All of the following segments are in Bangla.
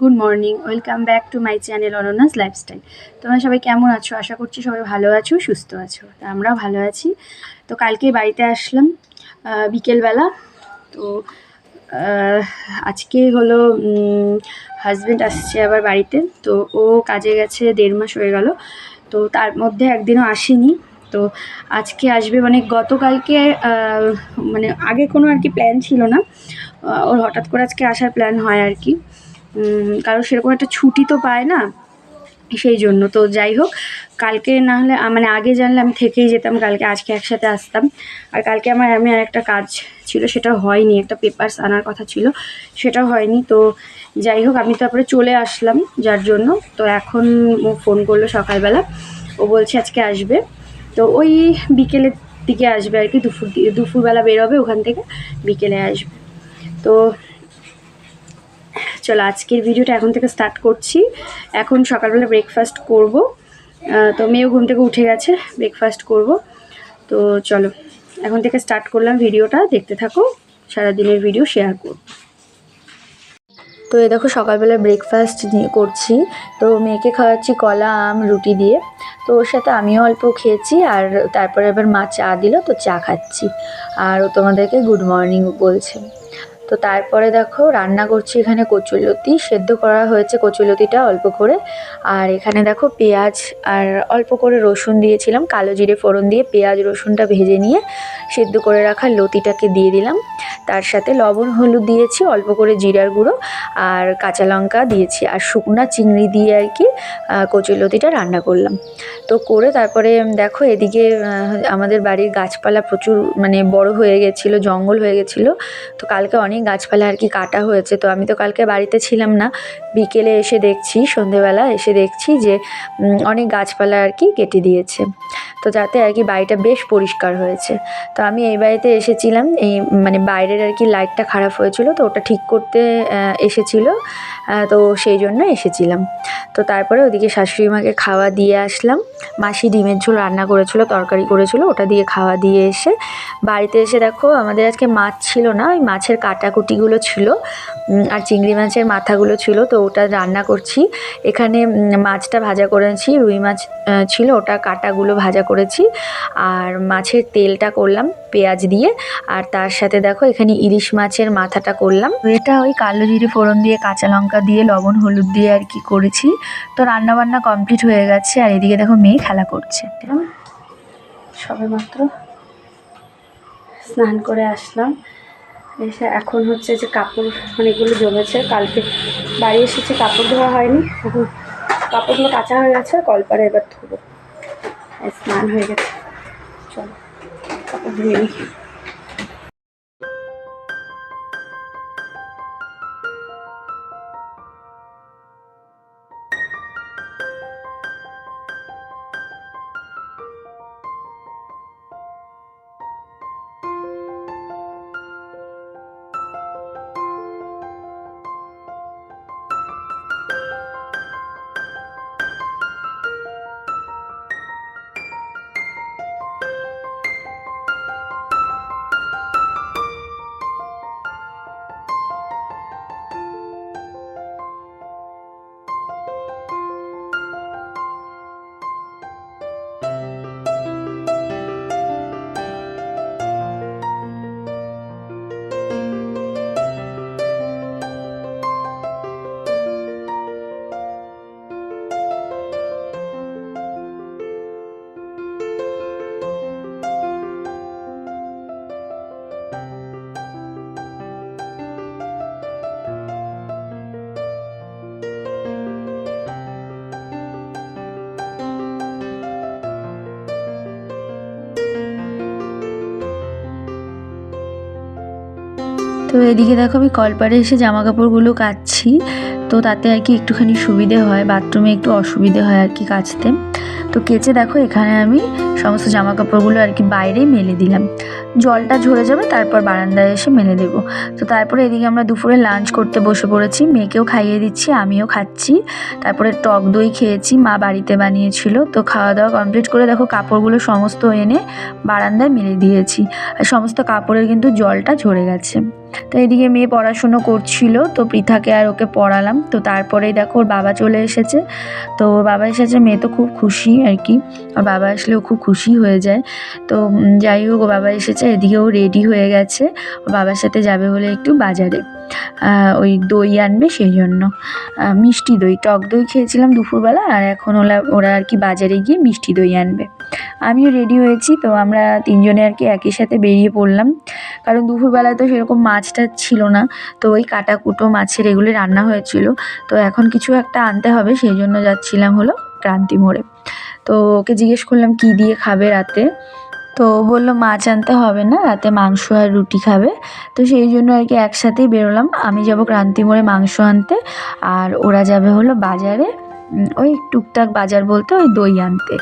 Good morning welcome back to my channel অনন্যাস lifestyle তোমরা সবাই কেমন আছো? আশা করছি সবাই ভালো আছো, সুস্থ আছো। তা আমরাও ভালো আছি। তো কালকে বাড়িতে আসলাম বিকেলবেলা। তো আজকে হলো হাজব্যান্ড আসছে আবার বাড়িতে। তো ও কাজে গেছে, দেড় মাস হয়ে গেল। তো তার মধ্যে একদিনও আসেনি। তো আজকে আসবে মানে গতকালকে মানে আগে কোনো আর কি প্ল্যান ছিল না। ওর হঠাৎ করে আজকে আসার প্ল্যান হয় আর কি। কারণ সেরকম একটা ছুটি তো পায় না, সেই জন্য। তো যাই হোক, কালকে না হলে মানে আগে জানলে আমি থেকেই যেতাম, কালকে আজকে একসাথে আসতাম। আর কালকে আমার, আমি আর একটা কাজ ছিল, সেটা হয়নি, একটা পেপারস আনার কথা ছিল সেটা হয়নি। তো যাই হোক, আমি তারপরে চলে আসলাম যার জন্য। তো এখন ও ফোন করল সকালবেলা, ও বলছে আজকে আসবে। তো ওই বিকেলের দিকে আসবে আর কি, দুপুর দুপুরবেলা বেরোবে ওখান থেকে, বিকেলে আসবে। তো চলো, আজকের ভিডিওটা এখন থেকে স্টার্ট করছি। এখন সকালবেলা ব্রেকফাস্ট করব। তো মেয়েও ঘুম থেকে উঠে গেছে ব্রেকফাস্ট করব। তো চলো, এখন থেকে স্টার্ট করলাম ভিডিওটা। দেখতে থাকো, সারাদিনের ভিডিও শেয়ার করব। তো এ দেখো, সকালবেলা ব্রেকফাস্ট করছি। তো মেয়েকে খাওয়াচ্ছি কলা, আম, রুটি দিয়ে। তো ওর সাথে আমিও অল্প খেয়েছি, আর তারপরে আবার মা চা দিল, তো চা খাচ্ছি। আর ও তোমাদেরকে গুড মর্নিং বলছে। তো তারপরে দেখো রান্না করছি এখানে কচুলতি সেদ্ধ করা হয়েছে কচুলতিটা অল্প করে। আর এখানে দেখো পেঁয়াজ আর অল্প করে রসুন দিয়েছিলাম, কালো জিরে ফোড়ন দিয়ে পেঁয়াজ রসুনটা ভেজে নিয়ে সেদ্ধ করে রাখা লতিটাকে দিয়ে দিলাম। তার সাথে লবণ, হলুদ দিয়েছি, অল্প করে জিরার গুঁড়ো আর কাঁচা লঙ্কা দিয়েছি আর শুকনা চিংড়ি দিয়ে আর কি কচুলতিটা রান্না করলাম। তো করে তারপরে দেখো এদিকে আমাদের বাড়ির গাছপালা প্রচুর মানে বড় হয়ে গেছিল, জঙ্গল হয়ে গেছিল। তো কালকে অনেক গাছপালা আর কি কাটা হয়েছে। তো আমি তো কালকে বাড়িতে ছিলাম না। বিকেলে এসে দেখছি, সন্ধেবেলা এসে দেখছি যে অনেক গাছপালা আর কি কেটে দিয়েছে। তো যাতে আর কি বাড়িটা বেশ পরিষ্কার হয়েছে। তো আমি এই বাড়িতে এসেছিলাম। এই মানে বাইরের আর কি লাইটটা খারাপ হয়েছিল, তো ওটা ঠিক করতে এসেছিল। তো সেই জন্য এসেছিলাম। তো তারপরে ওদিকে শাশুড়ি মাকে খাওয়া দিয়ে আসলাম। মাসি ডিমের ঝোল রান্না করেছিল, তরকারি করেছিল, ওটা দিয়ে খাওয়া দিয়ে এসে বাড়িতে এসে দেখো, আমাদের আজকে মাছ ছিল না, ওই মাছের কাটাকুটিগুলো ছিল আর চিংড়ি মাছের মাথাগুলো ছিল, তো ওটা রান্না করছি। এখানে মাছটা ভাজা করেছি, রুই মাছ ছিল, ওটা কাটাগুলো ভাজা করেছি, আর মাছের তেলটা করলাম পেঁয়াজ দিয়ে, আর তার সাথে দেখো, এখানে ইলিশ মাছের মাথাটা করলাম। এটা ওই কালো জিরে ফোড়ন দিয়ে কাঁচা লঙ্কা দিয়ে, লবণ, হলুদ দিয়ে আর কি করেছি। তো রান্না বান্না কমপ্লিট হয়ে গেছে আর এদিকে দেখো মেয়ে খেলা করছে। সবে মাত্র স্নান করে আসলাম। এসে এখন হচ্ছে যে কাপড় অনেকগুলো জমেছে। কালকে বাড়ি এসেছে, কাপড় ধোয়া হয়নি। এখন কাপড়গুলো কাঁচা হয়ে গেছে, কলপারে এবার ধোবো। স্নান হয়ে গেছে। চলো, কাপড় ধুয়ে নিই। তো এদিকে দেখো আমি কলপারে এসে জামা কাপড়গুলো কাচ্ছি। তো তাতে আর কি একটুখানি সুবিধে হয় বাথরুমে একটু অসুবিধে হয় আর কি কাচতে। তো কেচে দেখো এখানে আমি সমস্ত জামা কাপড়গুলো আর কি বাইরেই মেলে দিলাম। জলটা ঝরে যাবে, তারপর বারান্দায় এসে মেলে দেবো। তো তারপরে এদিকে আমরা দুপুরে লাঞ্চ করতে বসে পড়েছি। মেয়েকেও খাইয়ে দিচ্ছি, আমিও খাচ্ছি। তারপরে টক দই খেয়েছি, মা বাড়িতে বানিয়েছিল। তো খাওয়া দাওয়া কমপ্লিট করে দেখো কাপড়গুলো সমস্ত এনে বারান্দায় মেলে দিয়েছি। আর সমস্ত কাপড়ের কিন্তু জলটা ঝরে গেছে। তো এদিকে মেয়ে পড়াশুনো করছিল, তো পৃথাকে আর ওকে পড়ালাম। তো তারপরেই দেখো ওর বাবা চলে এসেছে। তো ওর বাবা এসেছে, মেয়ে তো খুব খুশি আর কি। ওর বাবা আসলে ও খুব খুশি হয়ে যায়। তো যাই হোক, ও বাবা এসেছে, এদিকে ও রেডি হয়ে গেছে। ওর বাবার সাথে যাবে বলে একটু বাজারে। ওই দই আনবে সেই জন্য। মিষ্টি দই, টক দই খেয়েছিলাম দুপুরবেলা আর এখন ওরা ওরা আর কি বাজারে গিয়ে মিষ্টি দই আনবে। আমিও রেডি হয়েছি, তো আমরা তিনজনে আর কি একই সাথে বেরিয়ে পড়লাম। কারণ দুপুরবেলায় তো সেরকম মাছ টাছ ছিল না। তো ওই কাটা কুটো মাছের এগুলি রান্না হয়েছিল। তো এখন কিছু একটা আনতে হবে, সেই জন্য যাচ্ছিলাম হলো ক্রান্তি মোড়ে। তো ওকে জিজ্ঞেস করলাম, কী দিয়ে খাবে রাতে? তো বলল, মাছ আনতে হবে না, রাতে মাংস আর রুটি খাবে। তো সেই জন্য আর কি একসাথেই বেরোলাম। আমি যাব ক্রান্তি মোড়ে মাংস আনতে, আর ওরা যাবে হলো বাজারে। ওই টুকটাক বাজার বলতে ওই দই আনতে।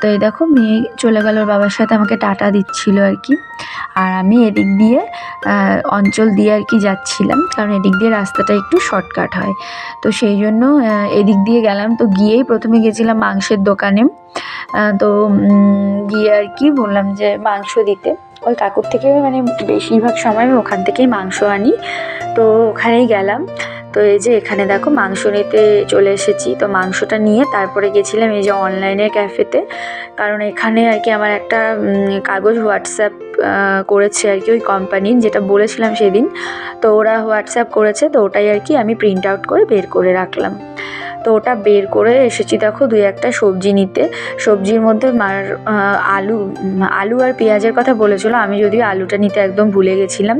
তো এই দেখো মেয়ে চলে গেল বাবার সাথে আমাকে টাটা দিচ্ছিল আর কি। আর আমি এদিক দিয়ে অঞ্চল দিয়ে আর কি যাচ্ছিলাম, কারণ এদিক দিয়ে রাস্তাটা একটু শর্টকাট হয়। তো সেই জন্য এদিক দিয়ে গেলাম, তো গিয়েই প্রথমে গেছিলাম মাংসের দোকানে। তো গিয়ে আর কি বললাম যে মাংস দিতে। ওই কাকুর থেকে মানে বেশিরভাগ সময় আমি ওখান থেকেই মাংস আনি। তো ওখানেই গেলাম। তো এই যে এখানে দেখো মাংস নিতে চলে এসেছি। তো মাংসটা নিয়ে তারপরে গেছিলাম এই যে অনলাইনের ক্যাফেতে। কারণ এখানে আর কি আমার একটা কাগজ হোয়াটসঅ্যাপ করেছে আর কি ওই কোম্পানির যেটা বলেছিলাম সেদিন। তো ওরা হোয়াটসঅ্যাপ করেছে, তো ওটাই আর কি আমি প্রিন্ট আউট করে বের করে রাখলাম। তো ওটা বের করে এসেছি। দেখো দুই একটা সবজি নিতে। সবজির মধ্যে মার আলু আলু আর পেঁয়াজের কথা বলেছিল। আমি যদিও আলুটা নিতে একদম ভুলে গেছিলাম।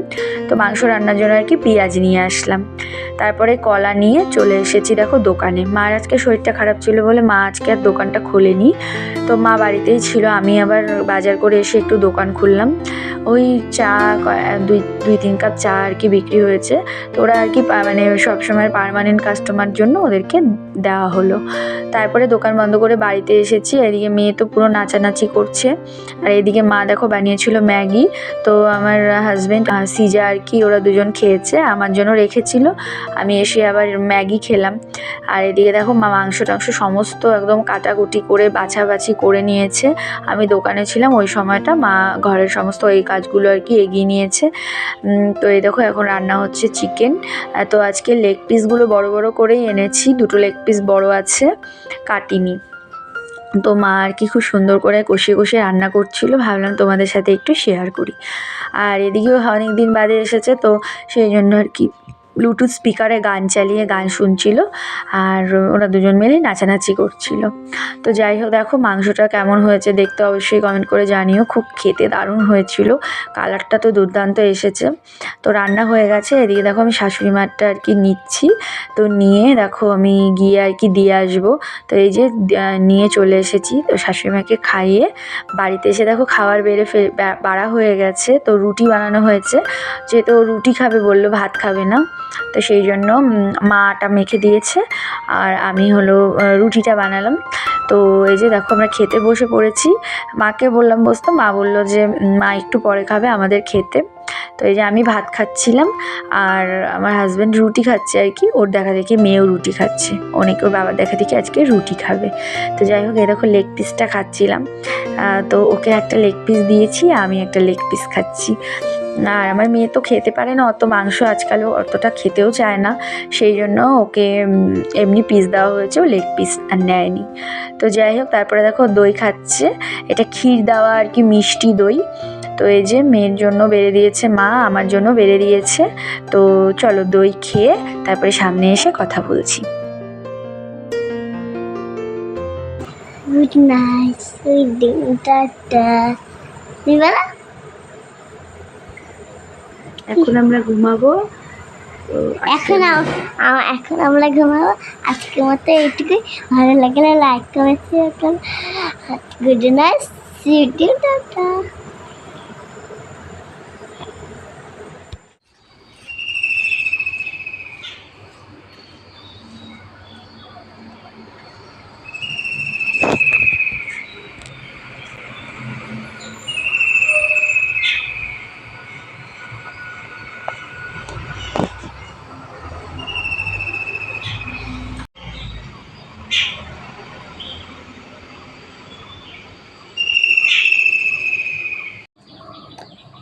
তো মাংস রান্নার জন্য আর কি পেঁয়াজ নিয়ে আসলাম। তারপরে কলা নিয়ে চলে এসেছি দেখো দোকানে। মার আজকে শরীরটা খারাপ ছিল বলে মা আজকে আর দোকানটা খোলেনি। তো মা বাড়িতেই ছিল। আমি আবার বাজার করে এসে একটু দোকান খুললাম। ওই চা দুই দুই তিন কাপ চা আর কি বিক্রি হয়েছে। তো ওরা আর কি মানে সবসময় পারমানেন্ট কাস্টমার জন্য ওদেরকে দেওয়া হলো। তারপরে দোকান বন্ধ করে বাড়িতে এসেছি। এদিকে মেয়ে তো পুরো নাচানাচি করছে। আর এদিকে মা দেখো বানিয়েছিল ম্যাগি। তো আমার হাজব্যান্ড সিজা আর কি, ওরা দুজন খেয়েছে। আমার জন্য রেখেছিল। আমি এসে আবার ম্যাগি খেলাম। আর এদিকে দেখো মা মাংস টাংস সমস্ত একদম কাটাকুটি করে, বাছাবাছি করে নিয়েছে। আমি দোকানে ছিলাম, ওই সময়টা মা ঘরের সমস্ত এই কাজগুলো আর কি এগিয়ে নিয়েছে। তো এই দেখো এখন রান্না হচ্ছে চিকেন তো আজকে লেগ পিসগুলো বড় বড় করেই এনেছি। দুটো লেগ পিস বড় আছে, কাটিনি। তো মা আর কি খুব সুন্দর করে কষিয়ে কষিয়ে রান্না করছিল, ভাবলাম তোমাদের সাথে একটু শেয়ার করি। আর এদিকেও অনেক দিন বাদে এসেছে, তো সেই জন্য আর কি ব্লুটুথ স্পিকারে গান চালিয়ে গান শুনছিল আর ওরা দুজন মিলে নাচানাচি করছিল। তো যাই হোক, দেখো মাংসটা কেমন হয়েছে দেখতে অবশ্যই কমেন্ট করে জানিও। খুব খেতে দারুণ হয়েছিল। কালারটা তো দুর্দান্ত এসেছে। তো রান্না হয়ে গেছে। এদিকে দেখো আমি শাশুড়ি মারটা আর কি নিচ্ছি। তো নিয়ে দেখো আমি গিয়ে আর কি দিয়ে আসব। তো এই যে নিয়ে চলে এসেছি। তো শাশুড়ি মাকে খাইয়ে বাড়িতে এসে দেখো খাবার বেড়ে ফে বাড়া হয়ে গেছে। তো রুটি বানানো হয়েছে। যেহেতু রুটি খাবে বলল, ভাত খাবে না। তো সেই জন্য মাটা মেখে দিয়েছে। আর আমি হলো রুটিটা বানালাম। তো এই যে দেখো, আমরা খেতে বসে পড়েছি। মাকে বললাম, বসতো, মা বলল যে মা একটু পরে খাবে আমাদের খেতে। তো এই যে আমি ভাত খাচ্ছিলাম, আর আমার হাজব্যান্ড রুটি খাচ্ছে আর কি। ওর দেখা দেখি মেয়েও রুটি খাচ্ছে। অনেকে, ওর বাবার দেখা দেখি আজকে রুটি খাবে। তো যাই হোক, এই দেখো লেগ পিসটা খাচ্ছিলাম। তো ওকে একটা লেগ পিস দিয়েছি, আমি একটা লেগ পিস খাচ্ছি। আর আমার মেয়ে তো খেতে পারে না অত মাংস আজকালও অতটা খেতেও চায় না। সেই জন্য ওকে এমনি পিস দেওয়া হয়েছে ও লেগ পিস আর নেয়নি। তো যাই হোক তারপরে দেখো দই খাচ্ছে। এটা ক্ষীর দেওয়া আর কি মিষ্টি দই। তো এই যে মেয়ের জন্য বেড়ে দিয়েছে মা আমার জন্য বেড়ে দিয়েছে। তো চলো দই খেয়ে তারপরে সামনে এসে কথা বলছি। Good night, sweetie. Tata. দিবানা এখন আমরা ঘুমাবো। এখন এখন আমরা ঘুমাবো। আজকে মতো এইটুকুই। ভালো লাগলে লাইক শেয়ার করুন গুড নাইট। সিটি টাটা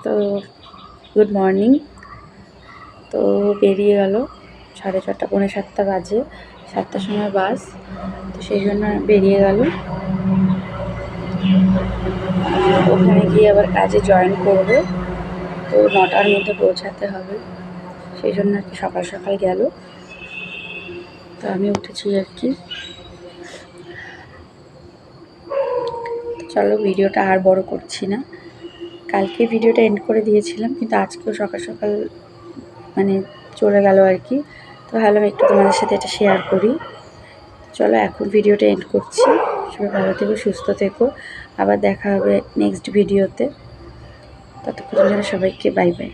তো গুড মর্নিং। তো বেরিয়ে গেল সাড়ে ছটা পৌনে সাতটা বাজে। সাতটার সময় বাস, তো সেই জন্য বেরিয়ে গেল। ওখানে গিয়ে আবার কাজে জয়েন করবে। তো নটার মধ্যে পৌঁছাতে হবে। সেই জন্য আর কি সকাল সকাল গেল। তো আমি উঠেছি আর কি। চলো, ভিডিওটা আর বড় করছি না। কালকে ভিডিওটা এন্ড করে দিয়েছিলাম, কিন্তু আজকেও সকাল সকাল মানে চলে গেল আর কি। তো ভাবলাম একটু তোমাদের সাথে এটা শেয়ার করি। চলো এখন ভিডিওটা এন্ড করছি। সবাই ভালো থেকো, সুস্থ থেকো। আবার দেখা হবে নেক্সট ভিডিওতে ততক্ষণ যেন সবাইকে বাই বাই